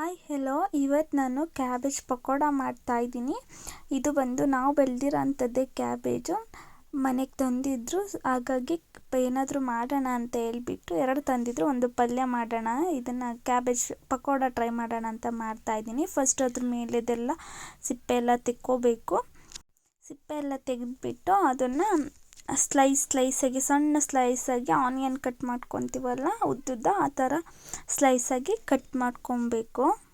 Hi hello ಇವತ್ತು ನಾನು cabbage pakoda ಮಾಡ್ತಾಯಿದ್ದೀನಿ ಇದು ಬಂದು ನಾವು ಬೆಳೆದಿರೋ ಅಂಥದ್ದೇ ಕ್ಯಾಬೇಜು ಮನೆಗೆ ತಂದಿದ್ರು, ಹಾಗಾಗಿ ಏನಾದರೂ ಮಾಡೋಣ ಅಂತ ಹೇಳ್ಬಿಟ್ಟು ಎರಡು ತಂದಿದ್ರು. ಒಂದು ಪಲ್ಯ ಮಾಡೋಣ, ಇದನ್ನು ಕ್ಯಾಬೇಜ್ ಪಕೋಡ ಟ್ರೈ ಮಾಡೋಣ ಅಂತ ಮಾಡ್ತಾಯಿದ್ದೀನಿ ಫಸ್ಟ್ ಅದ್ರ ಮೇಲೆದೆಲ್ಲ ಸಿಪ್ಪೆ ಎಲ್ಲ ತೆಕ್ಕೋಬೇಕು. ಸಿಪ್ಪೆ ಎಲ್ಲ ತೆಗೆದ್ಬಿಟ್ಟು ಅದನ್ನು ಸ್ಲೈಸ್ ಸ್ಲೈಸಾಗಿ ಸಣ್ಣ ಸ್ಲೈಸಾಗಿ ಆನಿಯನ್ ಕಟ್ ಮಾಡ್ಕೊತೀವಲ್ಲ ಉದ್ದುದ್ದ ಆ ಥರ ಸ್ಲೈಸಾಗಿ ಕಟ್ ಮಾಡ್ಕೊಬೇಕು.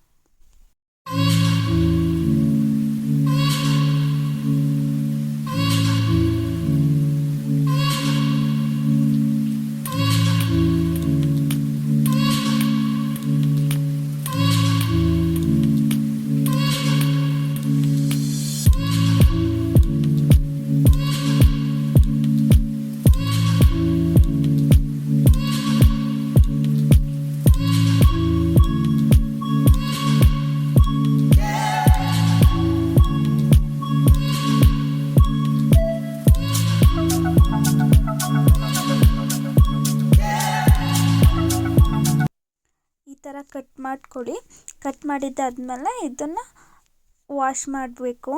ಥರ ಕಟ್ ಮಾಡ್ಕೊಳ್ಳಿ. ಕಟ್ ಮಾಡಿದ್ದಾದ್ಮೇಲೆ ಇದನ್ನು ವಾಶ್ ಮಾಡಬೇಕು.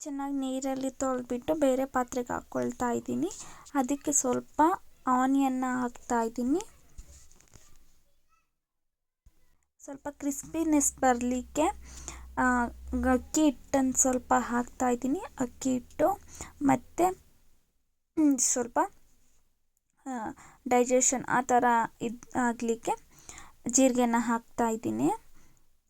ಚೆನ್ನಾಗಿ ನೀರಲ್ಲಿ ತೊಳೆದ್ಬಿಟ್ಟು ಬೇರೆ ಪಾತ್ರೆಗೆ ಹಾಕ್ಕೊಳ್ತಾ ಇದ್ದೀನಿ. ಅದಕ್ಕೆ ಸ್ವಲ್ಪ ಆನಿಯನ್ನ ಹಾಕ್ತಾ ಇದ್ದೀನಿ. ಸ್ವಲ್ಪ ಕ್ರಿಸ್ಪಿನೆಸ್ ಬರಲಿಕ್ಕೆ ಅಕ್ಕಿ ಹಿಟ್ಟನ್ನು ಸ್ವಲ್ಪ ಹಾಕ್ತಾ ಇದ್ದೀನಿ. ಅಕ್ಕಿ ಹಿಟ್ಟು ಮತ್ತು ಸ್ವಲ್ಪ ಡೈಜೆಷನ್ ಆ ಥರ ಇದು ಆಗಲಿಕ್ಕೆ ಜೀರಿಗೆನ ಹಾಕ್ತಾ ಇದ್ದೀನಿ.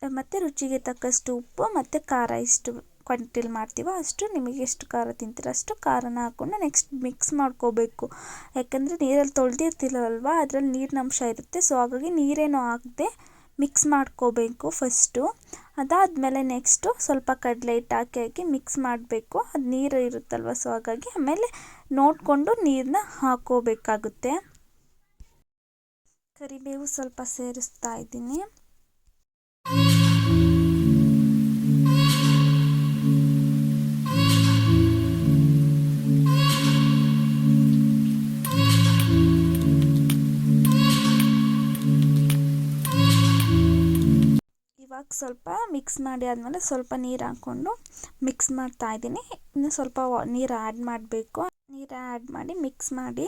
ಮತ್ತು ರುಚಿಗೆ ತಕ್ಕಷ್ಟು ಉಪ್ಪು ಮತ್ತು ಖಾರ ಇಷ್ಟು ಕ್ವಾಂಟಿಟಿಲಿ ಮಾಡ್ತೀವೋ ಅಷ್ಟು ನಿಮಗೆ ಎಷ್ಟು ಖಾರ ತಿಂತೀರೋ ಅಷ್ಟು ಖಾರನ ಹಾಕ್ಕೊಂಡು ನೆಕ್ಸ್ಟ್ ಮಿಕ್ಸ್ ಮಾಡ್ಕೋಬೇಕು. ಯಾಕಂದರೆ ನೀರಲ್ಲಿ ತೊಳೆದಿರ್ತೀರಲ್ವ, ಅದರಲ್ಲಿ ನೀರಿನಂಶ ಇರುತ್ತೆ. ಸೊ ಹಾಗಾಗಿ ನೀರೇನು ಹಾಕದೆ ಮಿಕ್ಸ್ ಮಾಡ್ಕೋಬೇಕು ಫಸ್ಟು ಅದಾದಮೇಲೆ ನೆಕ್ಸ್ಟು ಸ್ವಲ್ಪ ಕಡಲೆ ಹಿಟ್ಟು ಹಾಕಿ ಹಾಕಿ ಮಿಕ್ಸ್ ಮಾಡಬೇಕು. ಅದು ನೀರು ಇರುತ್ತಲ್ವ ಸೊ ಹಾಗಾಗಿ ಆಮೇಲೆ ನೋಡಿಕೊಂಡು ನೀರನ್ನ ಹಾಕೋಬೇಕಾಗುತ್ತೆ. ಕರಿಬೇವು ಸ್ವಲ್ಪ ಸೇರಿಸ್ತಾ ಇದ್ದೀನಿ. ಇವಾಗ ಸ್ವಲ್ಪ ಮಿಕ್ಸ್ ಮಾಡಿ ಆದಮೇಲೆ ಸ್ವಲ್ಪ ನೀರು ಹಾಕ್ಕೊಂಡು ಮಿಕ್ಸ್ ಮಾಡ್ತಾ ಇದ್ದೀನಿ. ಇನ್ನು ಸ್ವಲ್ಪ ನೀರು ಆ್ಯಡ್ ಮಾಡಬೇಕು. ನೀರು ಆ್ಯಡ್ ಮಾಡಿ ಮಿಕ್ಸ್ ಮಾಡಿ.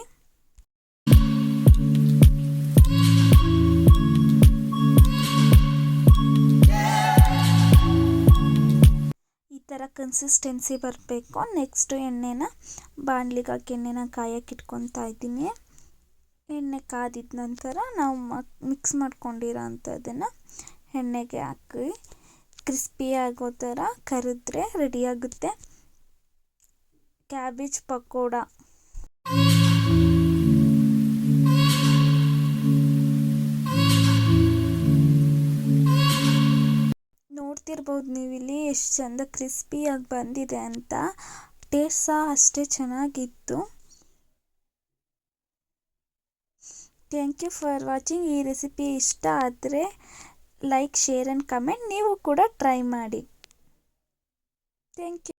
ಈ ಥರ ಕನ್ಸಿಸ್ಟೆನ್ಸಿ ಬರಬೇಕು. ನೆಕ್ಸ್ಟು ಎಣ್ಣೆನ ಬಾಣಲಿಗೆ ಹಾಕಿ ಎಣ್ಣೆನ ಕಾಯಕ್ಕೆ ಇಟ್ಕೊತಾ ಇದ್ದೀನಿ. ಎಣ್ಣೆ ಕಾದಿದ ನಂತರ ನಾವು ಮಿಕ್ಸ್ ಮಾಡ್ಕೊಂಡಿರೋ ಅಂಥದ್ದನ್ನು ಎಣ್ಣೆಗೆ ಹಾಕಿ ಕ್ರಿಸ್ಪಿ ಆಗೋ ಥರ ಕರಿದ್ರೆ ರೆಡಿಯಾಗುತ್ತೆ ಕ್ಯಾಬೇಜ್ ಪಕೋಡ. ನೋಡ್ತಿರ್ಬೋದು ನೀವು ಇಲ್ಲಿ ಎಷ್ಟು ಚಂದ ಕ್ರಿಸ್ಪಿಯಾಗಿ ಬಂದಿದೆ ಅಂತ. ಟೇಸ್ಟ್ ಸಹ ಅಷ್ಟೇ ಚೆನ್ನಾಗಿತ್ತು. ಥ್ಯಾಂಕ್ ಯು ಫಾರ್ ವಾಚಿಂಗ್ ಈ ರೆಸಿಪಿ ಇಷ್ಟ ಆದರೆ ಲೈಕ್ ಶೇರ್ ಆ್ಯಂಡ್ ಕಮೆಂಟ್ ನೀವು ಕೂಡ ಟ್ರೈ ಮಾಡಿ. Thank you